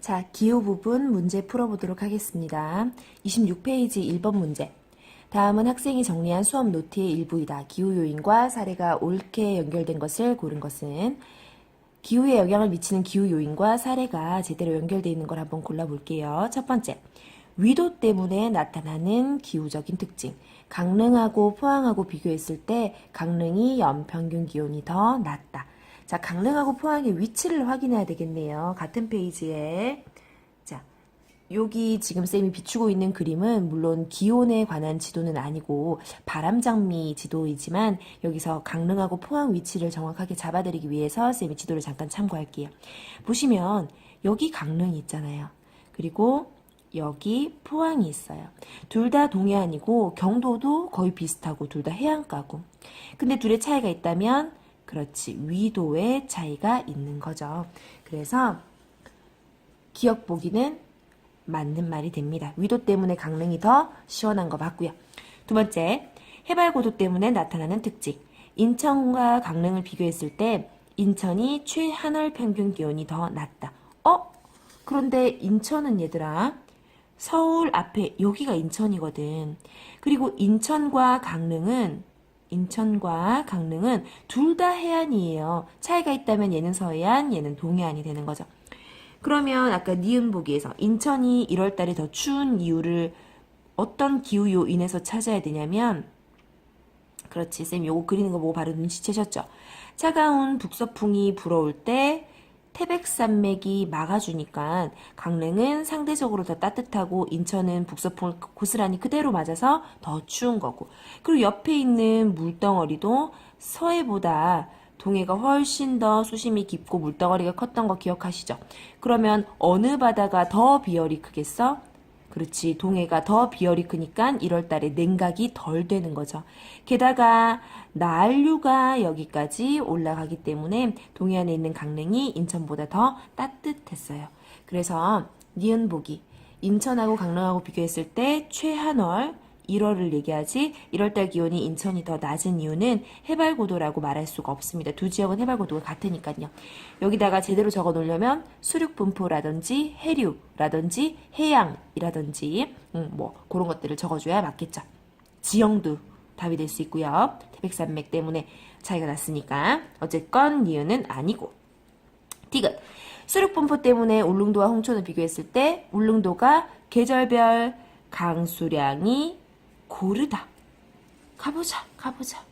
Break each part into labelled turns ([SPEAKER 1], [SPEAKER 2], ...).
[SPEAKER 1] 자, 기호 부분 문제 풀어보도록 하겠습니다. 26페이지 1번 문제. 다음은 학생이 정리한 수업 노트의 일부이다. 기후 요인과 사례가 옳게 연결된 것을 고른 것은 기후에 영향을 미치는 기후 요인과 사례가 제대로 연결되어 있는 걸 한번 골라볼게요. 첫 번째, 위도 때문에 나타나는 기후적인 특징. 강릉하고 포항하고 비교했을 때 강릉이 연평균 기온이 더 낮다. 자, 강릉하고 포항의 위치를 확인해야 되겠네요. 같은 페이지에. 자, 여기 지금 쌤이 비추고 있는 그림은 물론 기온에 관한 지도는 아니고 바람장미 지도이지만 여기서 강릉하고 포항 위치를 정확하게 잡아드리기 위해서 쌤이 지도를 잠깐 참고할게요. 보시면 여기 강릉이 있잖아요. 그리고 여기 포항이 있어요. 둘 다 동해안이고 경도도 거의 비슷하고 둘 다 해안가고. 근데 둘의 차이가 있다면 그렇지 위도의 차이가 있는 거죠. 그래서 기억 보기는 맞는 말이 됩니다. 위도 때문에 강릉이 더 시원한 거 맞고요. 두 번째, 해발 고도 때문에 나타나는 특징. 인천과 강릉을 비교했을 때 인천이 최하늘 평균 기온이 더 낮다. 어? 그런데 인천은 얘들아 서울 앞에 여기가 인천이거든. 그리고 인천과 강릉은 인천과 강릉은 둘 다 해안이에요. 차이가 있다면 얘는 서해안, 얘는 동해안이 되는 거죠. 그러면 아까 니은 보기에서 인천이 1월 달에 더 추운 이유를 어떤 기후 요인에서 찾아야 되냐면 그렇지 쌤 요거 그리는 거 보고 바로 눈치채셨죠? 차가운 북서풍이 불어올 때 태백산맥이 막아주니까 강릉은 상대적으로 더 따뜻하고 인천은 북서풍을 고스란히 그대로 맞아서 더 추운 거고 그리고 옆에 있는 물덩어리도 서해보다 동해가 훨씬 더 수심이 깊고 물덩어리가 컸던 거 기억하시죠? 그러면 어느 바다가 더 비열이 크겠어? 그렇지. 동해가 더 비열이 크니까 1월 달에 냉각이 덜 되는 거죠. 게다가 난류가 여기까지 올라가기 때문에 동해안에 있는 강릉이 인천보다 더 따뜻했어요. 그래서 니은 보기. 인천하고 강릉하고 비교했을 때 최한월 1월을 얘기하지 1월달 기온이 인천이 더 낮은 이유는 해발 고도라고 말할 수가 없습니다. 두 지역은 해발 고도가 같으니까요. 여기다가 제대로 적어 놓으려면 수륙 분포라든지 해류라든지 해양이라든지 음, 뭐 그런 것들을 적어줘야 맞겠죠. 지형도 답이 될 수 있고요. 태백산맥 때문에 차이가 났으니까 어쨌건 이유는 아니고 디귿 수륙 분포 때문에 울릉도와 홍천을 비교했을 때 울릉도가 계절별 강수량이 고르다. 가보자, 가보자.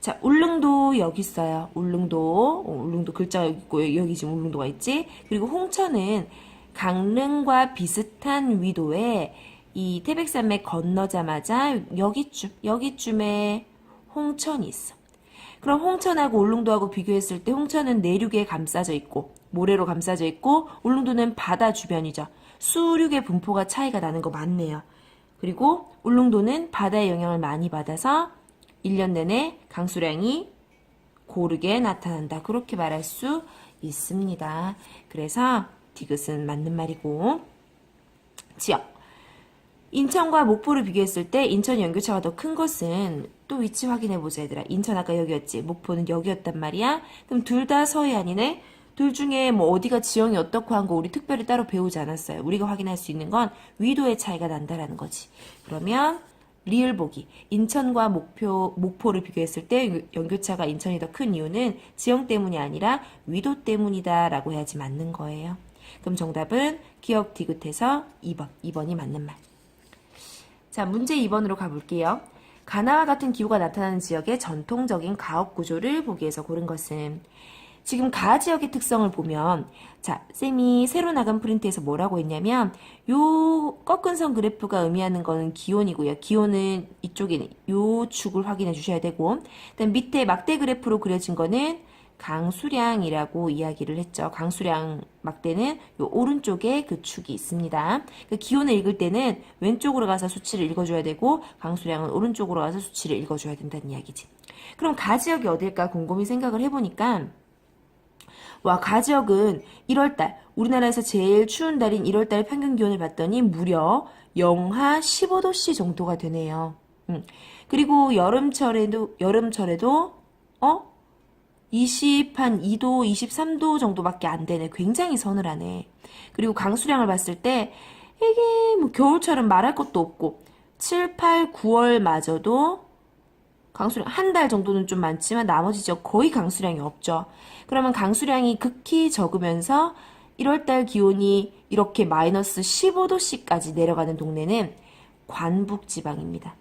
[SPEAKER 1] 자, 울릉도 여기 있어요. 울릉도, 어, 울릉도 글자 여기 있고 여기 지금 울릉도가 있지. 그리고 홍천은 강릉과 비슷한 위도에 이 태백산맥 건너자마자 여기쯤, 여기쯤에 홍천이 있어. 그럼 홍천하고 울릉도하고 비교했을 때 홍천은 내륙에 감싸져 있고 모래로 감싸져 있고 울릉도는 바다 주변이죠. 수륙의 분포가 차이가 나는 거 맞네요. 그리고 울릉도는 바다의 영향을 많이 받아서 1년 내내 강수량이 고르게 나타난다. 그렇게 말할 수 있습니다. 그래서 디귿은 맞는 말이고 지역 인천과 목포를 비교했을 때 인천 연교차가 더 큰 것은 또 위치 확인해 보자 얘들아. 인천 아까 여기였지. 목포는 여기였단 말이야. 그럼 둘 다 서해안이네. 둘 중에 뭐 어디가 지형이 어떻고 한 거 우리 특별히 따로 배우지 않았어요. 우리가 확인할 수 있는 건 위도의 차이가 난다라는 거지. 그러면 리을 보기. 인천과 목표, 목포를 비교했을 때 연교차가 인천이 더 큰 이유는 지형 때문이 아니라 위도 때문이다 라고 해야지 맞는 거예요. 그럼 정답은 기억 디귿해서 2번. 2번이 맞는 말. 자, 문제 2번으로 가볼게요. 가나와 같은 기후가 나타나는 지역의 전통적인 가옥 구조를 보기 위해서 고른 것은 지금 가 지역의 특성을 보면 자, 쌤이 새로 나간 프린트에서 뭐라고 했냐면 요 꺾은 선 그래프가 의미하는 거는 기온이고요. 기온은 이쪽에 요 축을 확인해 주셔야 되고 그다음 밑에 막대 그래프로 그려진 거는 강수량이라고 이야기를 했죠. 강수량 막대는 요 오른쪽에 그 축이 있습니다. 그 기온을 읽을 때는 왼쪽으로 가서 수치를 읽어줘야 되고 강수량은 오른쪽으로 가서 수치를 읽어줘야 된다는 이야기지. 그럼 가 지역이 어딜까 곰곰이 생각을 해보니까 와, 가 지역은 1월달, 우리나라에서 제일 추운 달인 1월달 평균 기온을 봤더니 무려 영하 15도씨 정도가 되네요. 음. 그리고 여름철에도, 여름철에도, 어? 20, 한 2도, 23도 정도밖에 안 되네. 굉장히 서늘하네. 그리고 강수량을 봤을 때, 이게 뭐 겨울처럼 말할 것도 없고, 7, 8, 9월마저도 강수량 한 달 정도는 좀 많지만 나머지 지역 거의 강수량이 없죠. 그러면 강수량이 극히 적으면서 1월달 기온이 이렇게 마이너스 15도씨까지 내려가는 동네는 관북지방입니다.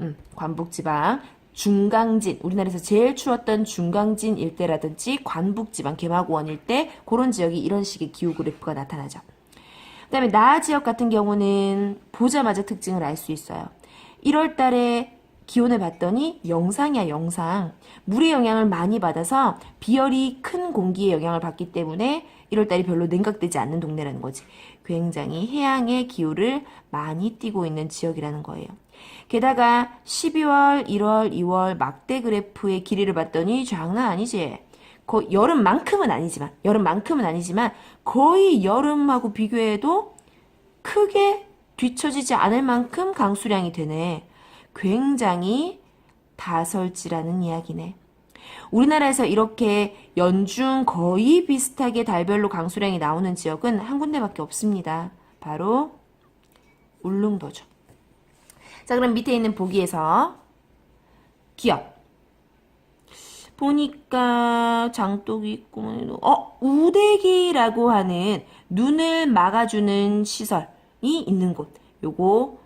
[SPEAKER 1] 음, 관북지방, 중강진, 우리나라에서 제일 추웠던 중강진 일대라든지 관북지방, 개마고원 일대 그런 지역이 이런 식의 기후 그래프가 나타나죠. 그 다음에 나 지역 같은 경우는 보자마자 특징을 알 수 있어요. 1월 달에 기온을 봤더니 영상이야, 영상. 물의 영향을 많이 받아서 비열이 큰 공기의 영향을 받기 때문에 1월 달이 별로 냉각되지 않는 동네라는 거지. 굉장히 해양의 기후를 많이 띠고 있는 지역이라는 거예요. 게다가 12월, 1월, 2월 막대 그래프의 길이를 봤더니 장난 아니지. 거 여름만큼은 아니지만, 여름만큼은 아니지만 거의 여름하고 비교해도 크게 뒤처지지 않을 만큼 강수량이 되네. 굉장히 다설지라는 이야기네. 우리나라에서 이렇게 연중 거의 비슷하게 달별로 강수량이 나오는 지역은 한 군데밖에 없습니다. 바로 울릉도죠. 자, 그럼 밑에 있는 보기에서 기업. 보니까 장독이 있고, 어, 우대기라고 하는 눈을 막아주는 시설이 있는 곳. 요거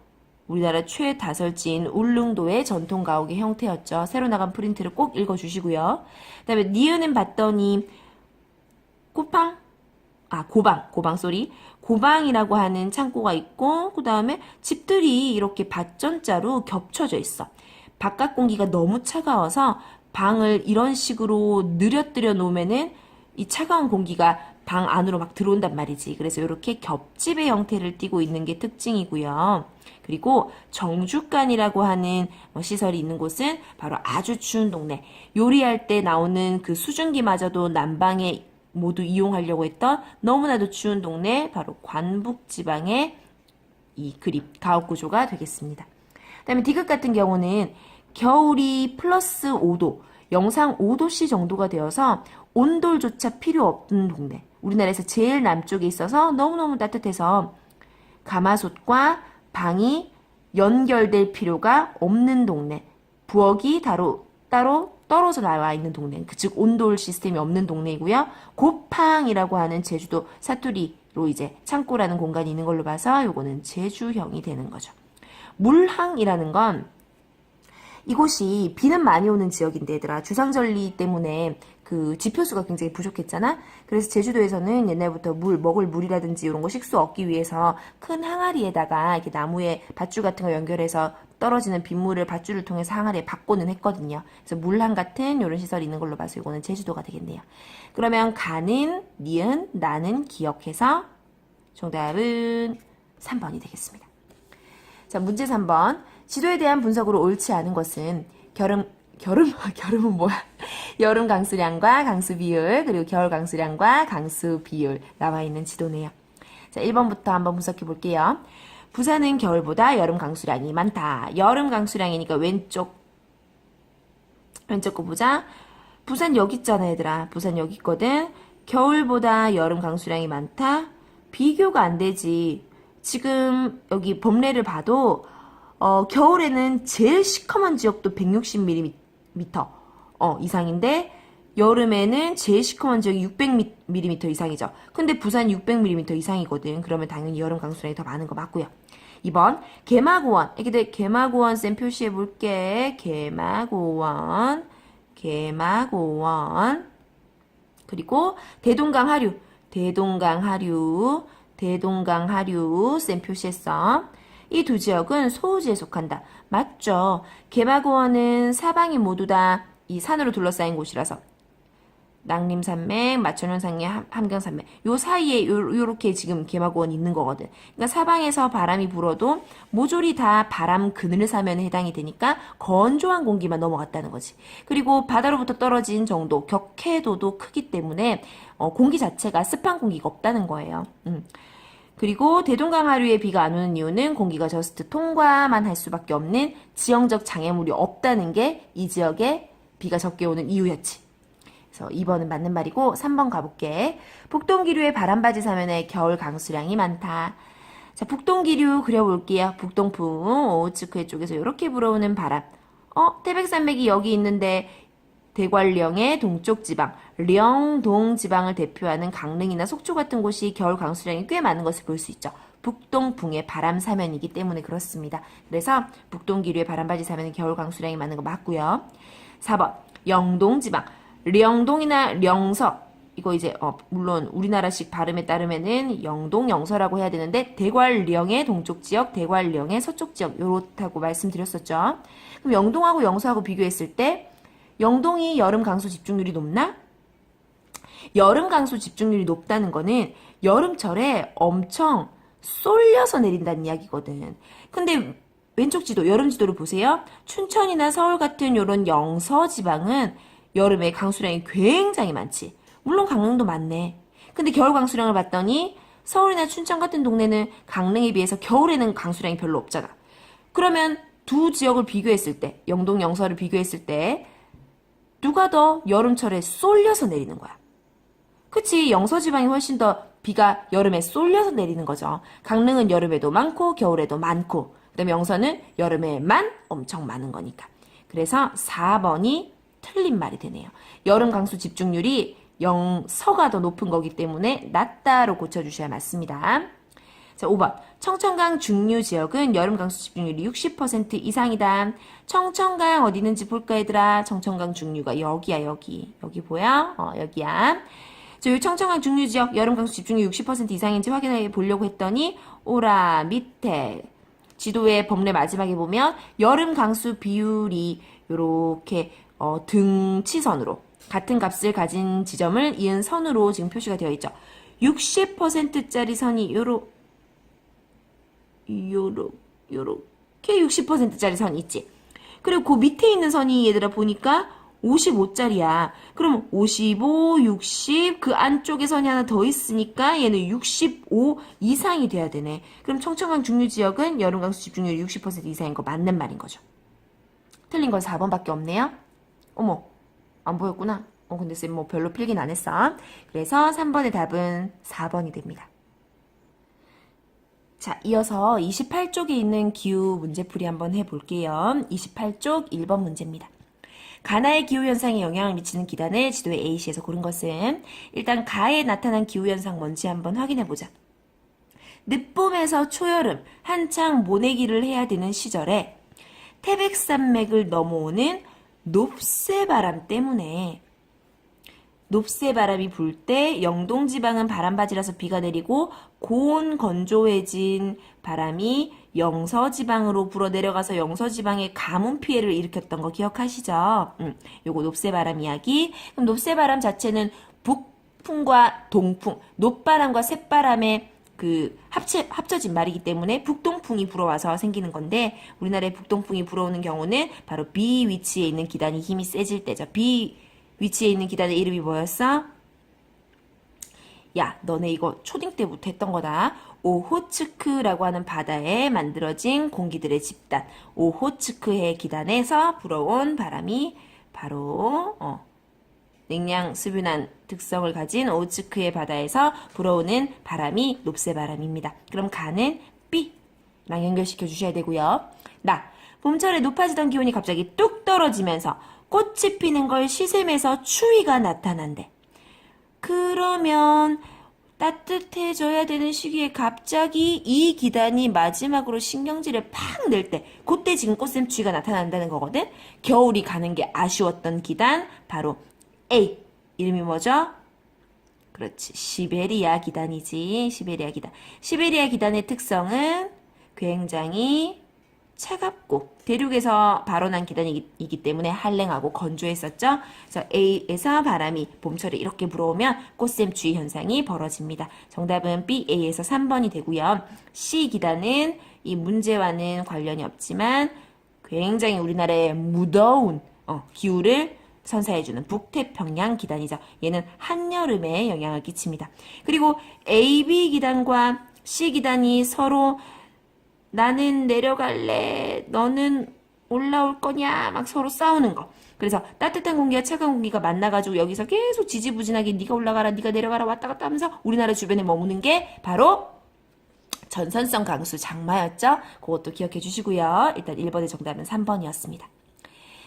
[SPEAKER 1] 우리나라 최다설지인 울릉도의 전통 가옥의 형태였죠. 새로 나간 프린트를 꼭 읽어주시고요. 그 다음에 니은은 봤더니 쿠팡? 아, 고방, 고방 소리. 고방이라고 하는 창고가 있고, 그 다음에 집들이 이렇게 밭전자로 겹쳐져 있어. 바깥 공기가 너무 차가워서 방을 이런 식으로 느려뜨려 놓으면은 이 차가운 공기가 방 안으로 막 들어온단 말이지. 그래서 이렇게 겹집의 형태를 띠고 있는 게 특징이고요. 그리고 정주간이라고 하는 뭐 시설이 있는 곳은 바로 아주 추운 동네. 요리할 때 나오는 그 수증기마저도 난방에 모두 이용하려고 했던 너무나도 추운 동네 바로 관북 지방의 이 그림 가옥 구조가 되겠습니다. 그다음에 디귿 같은 경우는 겨울이 플러스 5도, 영상 5도씨 정도가 되어서 온돌조차 필요 없는 동네. 우리나라에서 제일 남쪽에 있어서 너무너무 따뜻해서 가마솥과 방이 연결될 필요가 없는 동네. 부엌이 따로, 따로 떨어져 나와 있는 동네. 그 즉, 온돌 시스템이 없는 동네이고요. 고팡이라고 하는 제주도 사투리로 이제 창고라는 공간이 있는 걸로 봐서 요거는 제주형이 되는 거죠. 물항이라는 건 이곳이 비는 많이 오는 지역인데 얘들아 주상절리 때문에 그 지표수가 굉장히 부족했잖아. 그래서 제주도에서는 옛날부터 물 먹을 물이라든지 이런 거 식수 얻기 위해서 큰 항아리에다가 이렇게 나무에 밧줄 같은 거 연결해서 떨어지는 빗물을 밧줄을 통해서 항아리에 받고는 했거든요. 그래서 물항 같은 이런 시설이 있는 걸로 봐서 이거는 제주도가 되겠네요. 그러면 가는 니은 나는 기억해서 정답은 3번이 되겠습니다. 자, 문제 3번. 지도에 대한 분석으로 옳지 않은 것은 겨름, 겨름, 겨름은 뭐야? 여름 강수량과 강수 비율, 그리고 겨울 강수량과 강수 비율 나와 있는 지도네요. 자, 1번부터 한번 분석해 볼게요. 부산은 겨울보다 여름 강수량이 많다. 여름 강수량이니까 왼쪽, 왼쪽 거 보자. 부산 여기 있잖아, 얘들아. 부산 여기 있거든. 겨울보다 여름 강수량이 많다. 비교가 안 되지. 지금 여기 범례를 봐도 어, 겨울에는 제일 시커먼 지역도 160mm 어, 이상인데 여름에는 제일 시커먼 지역이 600mm 이상이죠. 근데 부산 600mm 이상이거든. 그러면 당연히 여름 강수량이 더 많은 거 맞고요. 2번 개마고원 애기들 개마고원 쌤 표시해 볼게. 개마고원 개마고원 그리고 대동강 하류 대동강 하류 대동강 하류 쌤 표시했어. 이 두 지역은 소우지에 속한다. 맞죠? 개마고원은 사방이 모두 다 이 산으로 둘러싸인 곳이라서 낭림산맥, 마천현산맥, 함경산맥 요 사이에 요, 요렇게 지금 개마고원이 있는 거거든. 그러니까 사방에서 바람이 불어도 모조리 다 바람 그늘 사면에 해당이 되니까 건조한 공기만 넘어갔다는 거지. 그리고 바다로부터 떨어진 정도, 격해도도 크기 때문에 어, 공기 자체가 습한 공기가 없다는 거예요. 음. 그리고 대동강 하류에 비가 안 오는 이유는 공기가 저스트 통과만 할 수밖에 없는 지형적 장애물이 없다는 게 이 지역의 비가 적게 오는 이유였지. 그래서 2번은 맞는 말이고 3번 가볼게. 북동기류의 바람바지 사면에 겨울 강수량이 많다. 자, 북동기류 그려볼게요. 북동풍, 오츠크해 쪽에서 이렇게 불어오는 바람. 어, 태백산맥이 여기 있는데 대관령의 동쪽 지방, 령동 지방을 대표하는 강릉이나 속초 같은 곳이 겨울 강수량이 꽤 많은 것을 볼 수 있죠. 북동풍의 바람 사면이기 때문에 그렇습니다. 그래서 북동기류의 바람바지 사면은 겨울 강수량이 많은 거 맞고요. 4번 영동 지방, 령동이나 령서 이거 이제 어, 물론 우리나라식 발음에 따르면은 영동 영서라고 해야 되는데 대관령의 동쪽 지역, 대관령의 서쪽 지역 요렇다고 말씀드렸었죠. 그럼 영동하고 영서하고 비교했을 때 영동이 여름 강수 집중률이 높나? 여름 강수 집중률이 높다는 거는 여름철에 엄청 쏠려서 내린다는 이야기거든. 근데 왼쪽 지도, 여름 지도를 보세요. 춘천이나 서울 같은 요런 영서 지방은 여름에 강수량이 굉장히 많지. 물론 강릉도 많네. 근데 겨울 강수량을 봤더니 서울이나 춘천 같은 동네는 강릉에 비해서 겨울에는 강수량이 별로 없잖아. 그러면 두 지역을 비교했을 때, 영동, 영서를 비교했을 때, 누가 더 여름철에 쏠려서 내리는 거야? 그치, 영서 지방이 훨씬 더 비가 여름에 쏠려서 내리는 거죠. 강릉은 여름에도 많고, 겨울에도 많고, 그 다음에 영서는 여름에만 엄청 많은 거니까. 그래서 4번이 틀린 말이 되네요. 여름 강수 집중률이 영서가 더 높은 거기 때문에 낮다로 고쳐주셔야 맞습니다. 자, 5번. 청천강 중류 지역은 여름 강수 집중률이 60% 이상이다. 청천강 어디 있는지 볼까 얘들아. 청천강 중류가 여기야 여기. 여기 보여? 어, 여기야. 자, 이 청천강 중류 지역 여름 강수 집중률 60% 이상인지 확인해 보려고 했더니 오라 밑에 지도의 범례 마지막에 보면 여름 강수 비율이 요렇게 어, 등치선으로 같은 값을 가진 지점을 이은 선으로 지금 표시가 되어 있죠. 60%짜리 선이 요로 요로 요렇게 60%짜리 선 있지. 그리고 그 밑에 있는 선이 얘들아 보니까 55짜리야. 그럼 55, 60, 그 안쪽에 선이 하나 더 있으니까 얘는 65 이상이 돼야 되네. 그럼 청천강 중류 지역은 여름 강수 집중률 60% 이상인 거 맞는 말인 거죠. 틀린 건 4번밖에 없네요. 어머, 안 보였구나. 어, 근데 쌤 뭐 별로 필긴 안 했어. 그래서 3번의 답은 4번이 됩니다. 자, 이어서 28쪽에 있는 기후 문제풀이 한번 해볼게요. 28쪽 1번 문제입니다. 가나의 기후현상에 영향을 미치는 기단을 지도의 A시에서 고른 것은 일단 가에 나타난 기후현상 뭔지 한번 확인해보자. 늦봄에서 초여름, 한창 모내기를 해야 되는 시절에 태백산맥을 넘어오는 높새바람 때문에 높새 바람이 불 때 영동 지방은 바람바지라서 비가 내리고 고온 건조해진 바람이 영서 지방으로 불어 내려가서 영서 지방에 가뭄 피해를 일으켰던 거 기억하시죠? 음, 요거 높새바람 이야기. 그럼 높새바람 자체는 북풍과 동풍, 높바람과 셋바람의 그 합체, 합쳐진 말이기 때문에 북동풍이 불어와서 생기는 건데 우리나라에 북동풍이 불어오는 경우는 바로 B 위치에 있는 기단이 힘이 세질 때죠. B 위치에 있는 기단의 이름이 뭐였어? 야, 너네 이거 초딩 때부터 했던 거다. 오호츠크라고 하는 바다에 만들어진 공기들의 집단, 오호츠크해 기단에서 불어온 바람이 바로 어, 냉량 수분한 특성을 가진 오츠크의 바다에서 불어오는 바람이 높새바람입니다. 그럼 가는 B랑 연결시켜 주셔야 되고요. 나 봄철에 높아지던 기온이 갑자기 뚝 떨어지면서 꽃이 피는 걸 시샘에서 추위가 나타난대. 그러면 따뜻해져야 되는 시기에 갑자기 이 기단이 마지막으로 신경질을 팍 낼 때, 그때 지금 꽃샘 추위가 나타난다는 거거든? 겨울이 가는 게 아쉬웠던 기단, 바로 A. 이름이 뭐죠? 그렇지. 시베리아 기단이지. 시베리아 기단. 시베리아 기단의 특성은 굉장히 차갑고 대륙에서 발원한 기단이기 때문에 한랭하고 건조했었죠. 그래서 A에서 바람이 봄철에 이렇게 불어오면 꽃샘 주의 현상이 벌어집니다. 정답은 B, A에서 3번이 되고요. C 기단은 이 문제와는 관련이 없지만 굉장히 우리나라의 무더운 어, 기후를 선사해주는 북태평양 기단이죠. 얘는 한여름에 영향을 끼칩니다. 그리고 AB 기단과 C 기단이 서로 나는 내려갈래, 너는 올라올 거냐, 막 서로 싸우는 거. 그래서 따뜻한 공기와 차가운 공기가 만나가지고 여기서 계속 지지부진하게 네가 올라가라, 네가 내려가라 왔다 갔다 하면서 우리나라 주변에 머무는 게 바로 전선성 강수 장마였죠. 그것도 기억해 주시고요. 일단 1번의 정답은 3번이었습니다.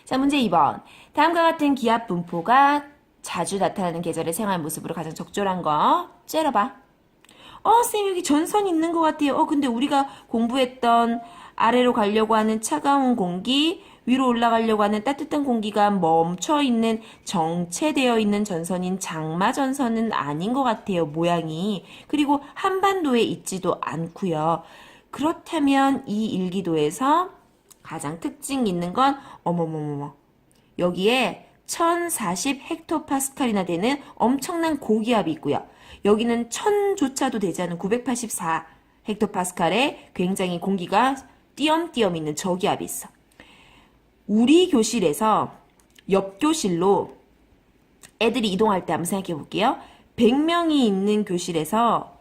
[SPEAKER 1] 자, 문제 2번. 다음과 같은 기압 분포가 자주 나타나는 계절의 생활 모습으로 가장 적절한 거 째려봐. 어, 쌤 여기 전선 있는 것 같아요. 어, 근데 우리가 공부했던 아래로 가려고 하는 차가운 공기, 위로 올라가려고 하는 따뜻한 공기가 멈춰 있는 정체되어 있는 전선인 장마 전선은 아닌 것 같아요. 모양이. 그리고 한반도에 있지도 않고요. 그렇다면 이 일기도에서 가장 특징 있는 건 어머머머머. 여기에 1040 헥토파스칼이나 되는 엄청난 고기압이 있고요. 여기는 1000조차도 되지 않은 984 헥토파스칼에 굉장히 공기가 띄엄띄엄 있는 저기압이 있어. 우리 교실에서 옆 교실로 애들이 이동할 때 한번 생각해 볼게요. 100명이 있는 교실에서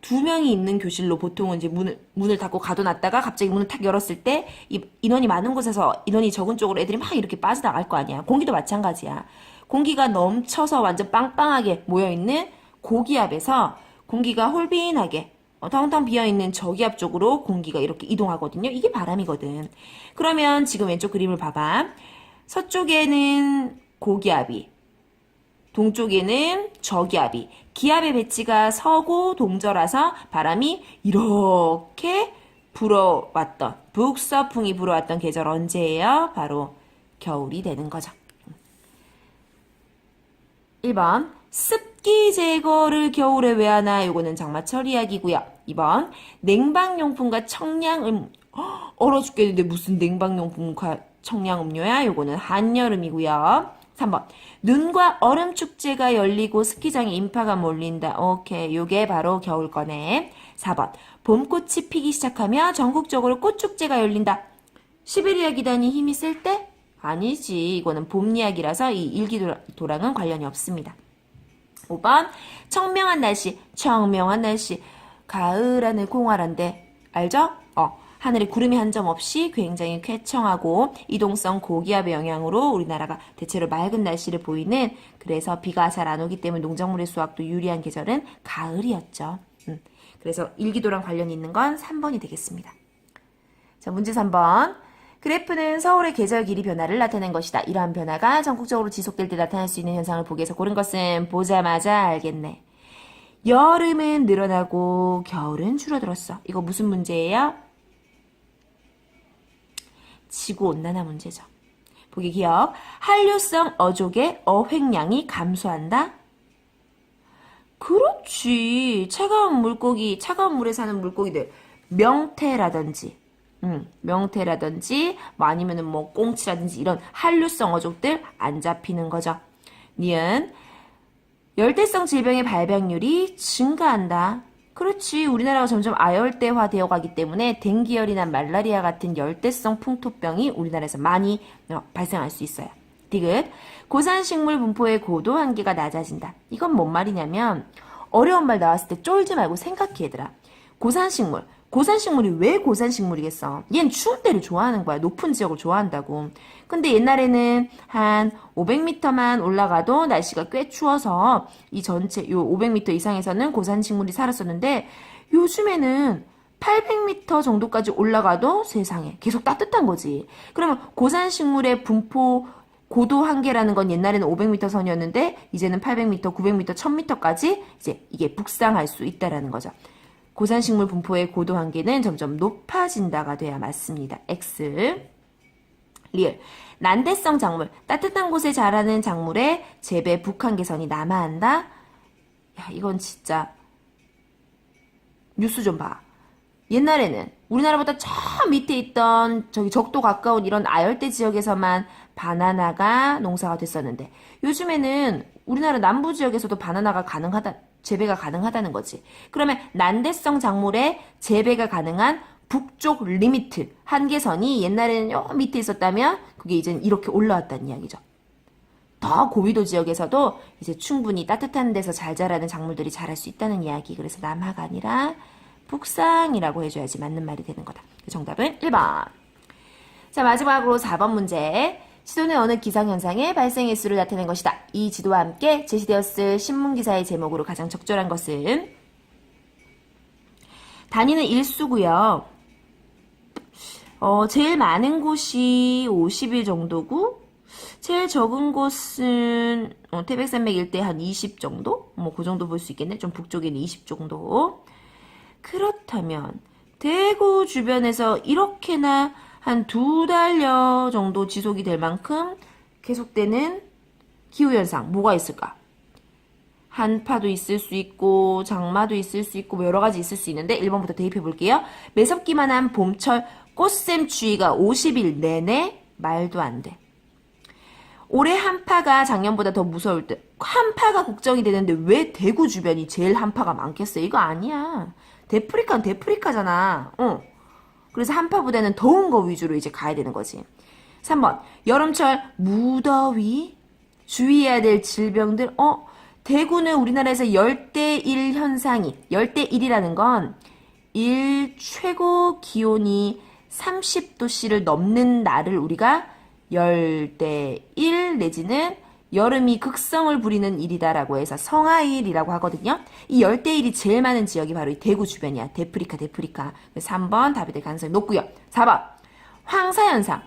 [SPEAKER 1] 두 명이 있는 교실로 보통은 이제 문을, 문을 닫고 가둬놨다가 갑자기 문을 탁 열었을 때이 인원이 많은 곳에서 인원이 적은 쪽으로 애들이 막 이렇게 빠져나갈 거 아니야. 공기도 마찬가지야. 공기가 넘쳐서 완전 빵빵하게 모여있는 고기압에서 공기가 홀빈하게 어, 텅텅 비어있는 저기압 쪽으로 공기가 이렇게 이동하거든요. 이게 바람이거든. 그러면 지금 왼쪽 그림을 봐봐. 서쪽에는 고기압이, 동쪽에는 저기압이, 기압의 배치가 서고 동절라서 바람이 이렇게 불어왔던, 북서풍이 불어왔던 계절 언제예요? 바로 겨울이 되는 거죠. 1번 습기 제거를 겨울에 왜 하나? 요거는 장마철 이야기고요. 2번 냉방용품과 청량음 헉, 얼어 죽겠는데 무슨 냉방용품과 청량음료야? 요거는 한여름이고요. 3번 눈과 얼음 축제가 열리고 스키장에 인파가 몰린다. 오케이 요게 바로 겨울 거네. 4번 봄꽃이 피기 시작하며 전국적으로 꽃축제가 열린다. 시베리아 기단이 힘이 쓸 때? 아니지. 이거는 봄 이야기라서 이 일기도랑은 관련이 없습니다. 5번 청명한 날씨 청명한 날씨 가을 하늘 공활한데 알죠? 어 하늘에 구름이 한 점 없이 굉장히 쾌청하고 이동성 고기압의 영향으로 우리나라가 대체로 맑은 날씨를 보이는 그래서 비가 잘 안 오기 때문에 농작물의 수확도 유리한 계절은 가을이었죠. 음, 그래서 일기도랑 관련이 있는 건 3번이 되겠습니다. 자 문제 3번 그래프는 서울의 계절 길이 변화를 나타낸 것이다. 이러한 변화가 전국적으로 지속될 때 나타날 수 있는 현상을 보기 위해서 고른 것은 보자마자 알겠네. 여름은 늘어나고 겨울은 줄어들었어. 이거 무슨 문제예요? 지구온난화 문제죠. 보기 기억. 한류성 어족의 어획량이 감소한다? 그렇지. 차가운 물고기, 차가운 물에 사는 물고기들. 명태라든지, 음, 명태라든지 뭐 아니면은 뭐 꽁치라든지 이런 한류성 어족들 안 잡히는 거죠. 니은 열대성 질병의 발병률이 증가한다. 그렇지. 우리나라가 점점 아열대화 되어 가기 때문에 댕기열이나 말라리아 같은 열대성 풍토병이 우리나라에서 많이 어, 발생할 수 있어요. 디귿 고산식물 분포의 고도 한계가 낮아진다. 이건 뭔 말이냐면 어려운 말 나왔을 때 쫄지 말고 생각해 얘들아. 고산식물 고산식물이 왜 고산식물이겠어? 얘는 추운 데를 좋아하는 거야. 높은 지역을 좋아한다고. 근데 옛날에는 한 500m만 올라가도 날씨가 꽤 추워서 이 전체 요 500m 이상에서는 고산식물이 살았었는데 요즘에는 800m 정도까지 올라가도 세상에 계속 따뜻한 거지. 그러면 고산식물의 분포 고도 한계라는 건 옛날에는 500m 선이었는데 이제는 800m, 900m, 1000m까지 이제 이게 북상할 수 있다라는 거죠. 고산식물 분포의 고도 한계는 점점 높아진다가 돼야 맞습니다. X. 리을. 난대성 작물. 따뜻한 곳에 자라는 작물의 재배 북한계선이 남하한다? 야, 이건 진짜 뉴스 좀 봐. 옛날에는 우리나라보다 저 밑에 있던 저기 적도 가까운 이런 아열대 지역에서만 바나나가 농사가 됐었는데 요즘에는 우리나라 남부 지역에서도 바나나가 가능하다 재배가 가능하다는 거지. 그러면 난대성 작물의 재배가 가능한 북쪽 리미트 한계선이 옛날에는 요 밑에 있었다면 그게 이제는 이렇게 올라왔다는 이야기죠. 더 고위도 지역에서도 이제 충분히 따뜻한 데서 잘 자라는 작물들이 자랄 수 있다는 이야기. 그래서 남하가 아니라 북상이라고 해줘야지 맞는 말이 되는 거다. 그 정답은 1번. 자, 마지막으로 4번 문제. 지도는 어느 기상현상의 발생 일수를 나타낸 것이다. 이 지도와 함께 제시되었을 신문기사의 제목으로 가장 적절한 것은 단위는 일수고요. 어, 제일 많은 곳이 50일 정도고, 제일 적은 곳은 어, 태백산맥 일대 한 20 정도? 뭐 그 정도 볼 수 있겠네. 좀 북쪽에는 20 정도. 그렇다면 대구 주변에서 이렇게나 한 두 달여 정도 지속이 될 만큼 계속되는 기후현상 뭐가 있을까? 한파도 있을 수 있고 장마도 있을 수 있고 뭐 여러 가지 있을 수 있는데 1번부터 대입해 볼게요. 매섭기만 한 봄철 꽃샘 추위가 50일 내내 말도 안 돼. 올해 한파가 작년보다 더 무서울 듯. 한파가 걱정이 되는데 왜 대구 주변이 제일 한파가 많겠어? 이거 아니야. 데프리카는 데프리카잖아. 어. 그래서 한파보다는 더운 거 위주로 이제 가야 되는 거지. 3번. 여름철 무더위. 주의해야 될 질병들. 어. 대구는 우리나라에서 열대일 현상이, 열대일이라는 건 일 최고 기온이 30도씨를 넘는 날을 우리가 열대일 내지는 여름이 극성을 부리는 일이다라고 해서 성하일이라고 하거든요. 이 열대일이 제일 많은 지역이 바로 이 대구 주변이야. 데프리카, 데프리카. 그래서 3번 답이 될 가능성이 높고요. 4번. 황사현상.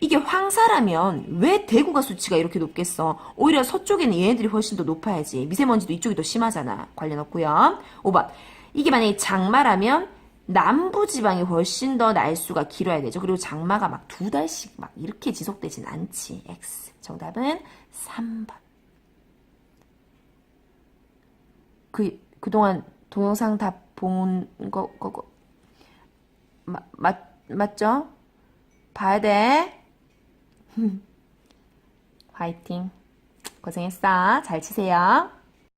[SPEAKER 1] 이게 황사라면 왜 대구가 수치가 이렇게 높겠어? 오히려 서쪽에는 얘네들이 훨씬 더 높아야지. 미세먼지도 이쪽이 더 심하잖아. 관련 없고요. 5번. 이게 만약에 장마라면 남부 지방이 훨씬 더 날수가 길어야 되죠. 그리고 장마가 막 두 달씩 막 이렇게 지속되진 않지. X. 정답은 3번. 그, 그동안 동영상 다 본 거, 거, 거. 마, 맞, 맞죠? 봐야 돼. 화이팅. 고생했어. 잘 치세요.